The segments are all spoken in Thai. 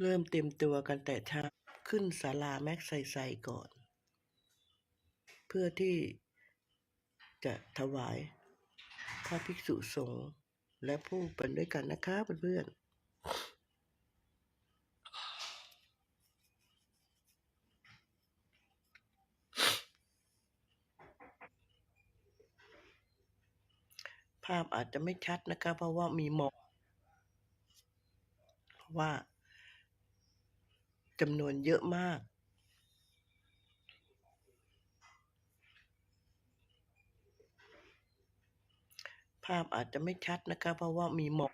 เริ่มเตรียมตัวกันแต่เช้าขึ้นศาลาแม็กไซไซก่อน เพื่อที่จะถวายพระภิกษุสงฆ์และผู้เป็นด้วยกันนะคะเพื่อนๆภาพอาจจะไม่ชัดนะคะ เพราะว่ามีหมอกเพราะว่า จำนวนเยอะมากภาพอาจจะไม่ชัดนะคะ เพราะว่ามีหมอก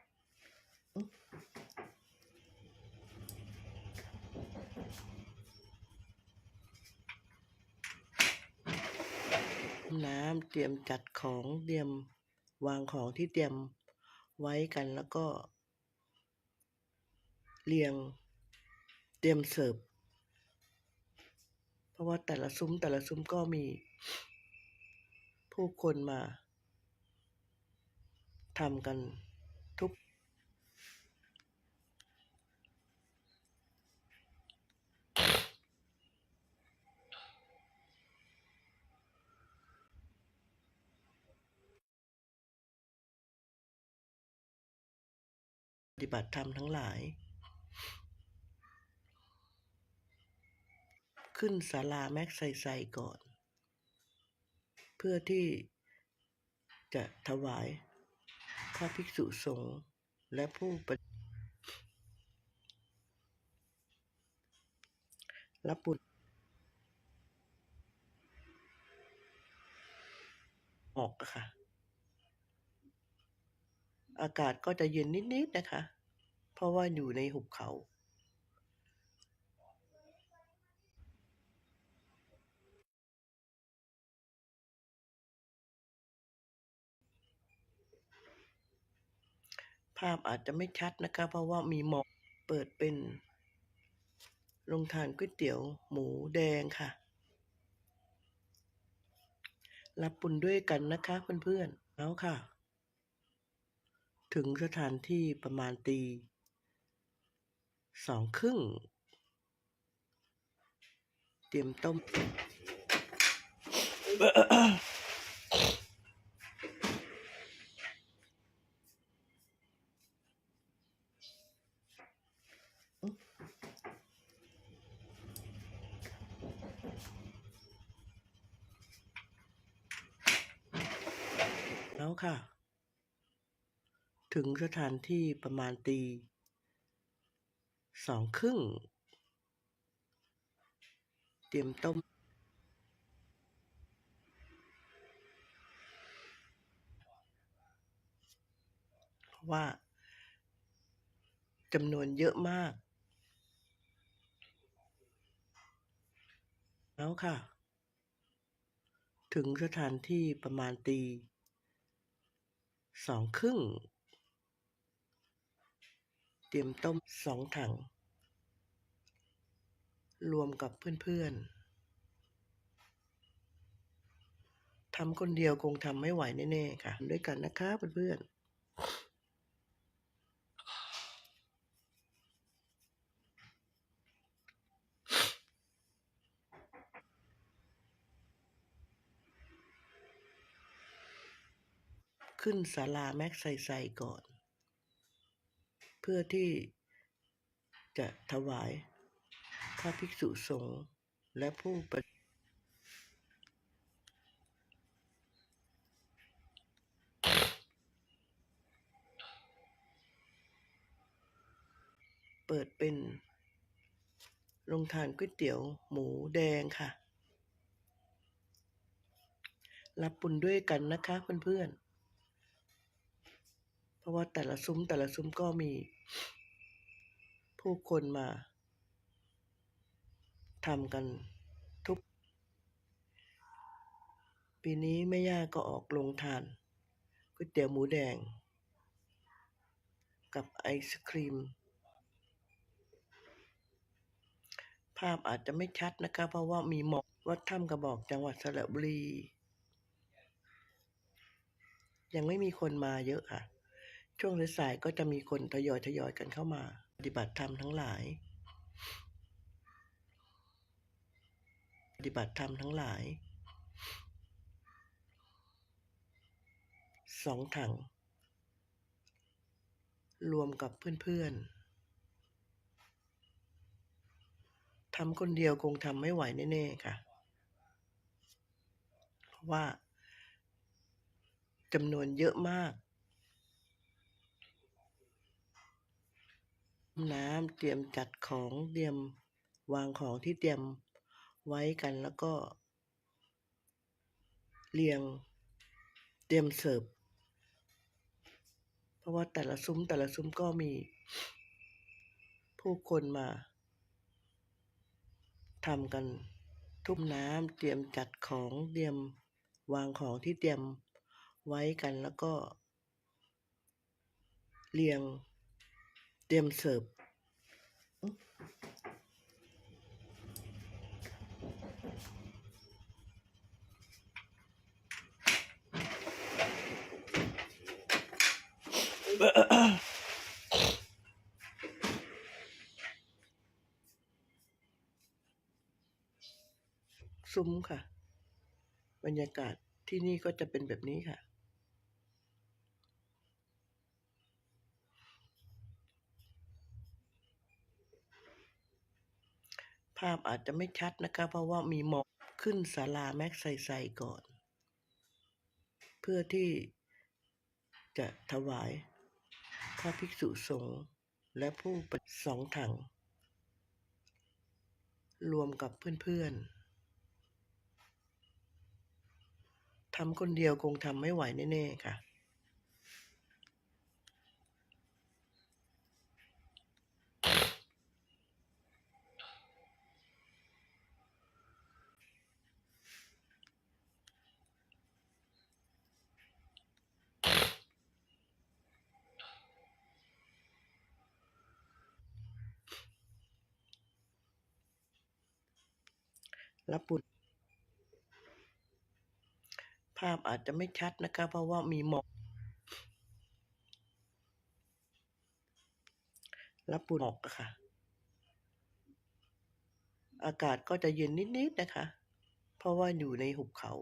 น้ำเตรียมจัดของเตรียมวางของที่เตรียมไว้กันแล้วก็ เรียง เตรียมเสิร์ฟ เพราะว่าแต่ละซุ้มแต่ละซุ้มก็มี ผู้คนมาทำกันทุก ปฏิบัติธรรมทั้งหลาย ขึ้นศาลาแม็กไซไซก่อน เพื่อที่จะถวายพระภิกษุสงฆ์และผู้ปฏิรับบุญออกค่ะ อากาศก็จะเย็นนิด ๆ นะคะ เพราะว่าอยู่ในหุบเขา ภาพอาจจะไม่ชัดนะคะ เพราะว่ามีหมอกเปิดเป็นโรงทานก๋วยเตี๋ยวหมูแดงค่ะ รับบุญด้วยกันนะคะเพื่อนๆแล้วค่ะ ถึงสถานที่ประมาณตีสองครึ่ง เตรียมต้ม ค่ะ ถึงสถานที่ประมาณตีสองครึ่ง เตรียมต้มเพราะว่าจำนวนเยอะมาก แล้วค่ะ ถึงสถานที่ประมาณตี สองครึ่ง เตรียมต้มสองถัง รวมกับเพื่อนๆทำคนเดียวคงทำไม่ไหวแน่ๆค่ะ ด้วยกันนะคะเพื่อนๆ ขึ้นศาลาแม็กไซไซก่อน เพื่อที่จะถวายพระภิกษุสงฆ์และผู้ปฏิเปิดเป็นโรงทานก๋วยเตี๋ยวหมูแดงค่ะ รับบุญด้วยกันนะคะเพื่อนๆ ราะว่าแต่ละซุ้มแต่ละซุ้มก็มี ผู้คนมาทำกันทุก ปีนี้แม่ย่าก็ออกโรงทานก๋วยเตี๋ยวหมูแดง กับไอศครีม ภาพอาจจะไม่ชัดนะคะ เพราะว่ามีหมอกวัดถ้ำกระบอกจังหวัดสระบุรี ยังไม่มีคนมาเยอะค่ะ ช่วงสายๆก็จะมีคนทยอยทยอยกันเข้ามา ปฏิบัติธรรมทั้งหลาย ปฏิบัติธรรมทั้งหลายสองถัง รวมกับเพื่อนๆทำคนเดียวคงทำไม่ไหวแน่ๆค่ะ เพราะว่าจำนวนเยอะมาก น้ำเตรียมจัดของเตรียมวางของที่เตรียมไว้กันแล้วก็ เรียงเตรียมเสิร์ฟเพราะว่าแต่ละซุ้มแต่ละซุ้มก็มี ผู้คนมาทำกันทุบน้ำเตรียมจัดของเตรียมวางของที่เตรียมไว้กันแล้วก็ เรียง เตรียมเสิร์ฟซุ้มค่ะ บรรยากาศที่นี่ก็จะเป็นแบบนี้ค่ะ ภาพอาจจะไม่ชัดนะคะ เพราะว่ามีหมอกขึ้นศาลาแม็กไซไซก่อน เพื่อที่จะถวายพระภิกษุสงฆ์และผู้ปฏิสองถัง รวมกับเพื่อนๆทำคนเดียวคงทำไม่ไหวแน่ ๆ ค่ะ รับบุญภาพอาจจะไม่ชัดนะคะ เพราะว่ามีหมอกรับบุญหมอกอะค่ะ อากาศก็จะเย็นนิด ๆ นะคะ เพราะว่าอยู่ในหุบเขา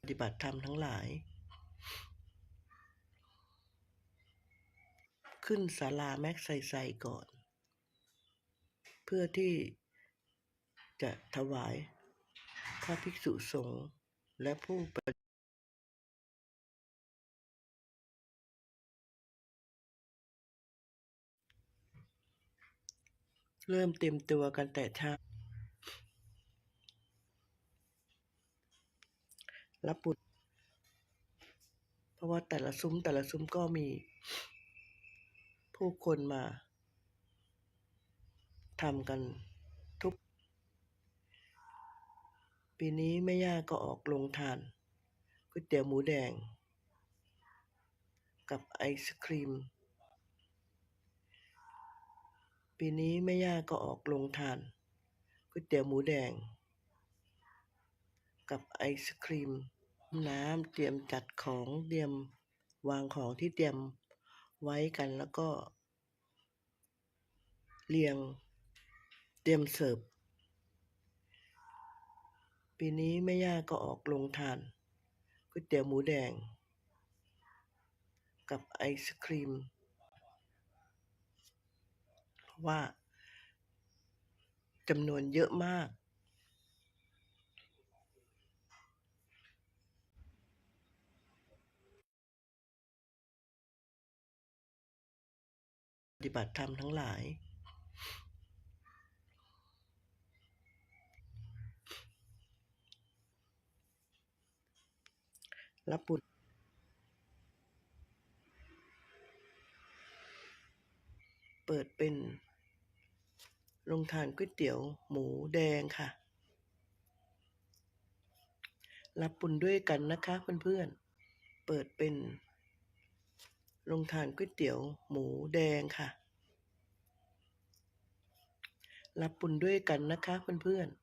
ปฏิบัติธรรมทั้งหลาย ขึ้นศาลาแม็กไซไซก่อน พื่อที่จะถวายพระภิกษุสงฆ์และผู้ปฏิเริ่มเต็มตัวกันแต่เช้ารับบุญเพราะว่าแต่ละซุ้มแต่ละซุ้มก็มีผู้คนมา ทำกันทุก ปีนี้แม่ย่าก็ออกลงทานก๋วยเตี๋ยวหมูแดง กับไอศครีม ปีนี้แม่ย่าก็ออกลงทานก๋วยเตี๋ยวหมูแดง กับไอศครีม น้ำเตรียมจัดของเตรียมวางของที่เตรียมไว้กันแล้วก็ เรียง เตรียมเสิร์ฟ ปีนี้แม่ย่าก็ออกลงทานก๋วยเตี๋ยวหมูแดง กับไอศครีม เพราะว่าจำนวนเยอะมาก ปฏิบัติธรรมทั้งหลาย รับบุญเปิดเป็นโรงทานก๋วยเตี๋ยวหมูแดงค่ะ รับบุญด้วยกันนะคะเพื่อนๆ เปิดเป็นโรงทานก๋วยเตี๋ยวหมูแดงค่ะ รับบุญด้วยกันนะคะเพื่อนๆ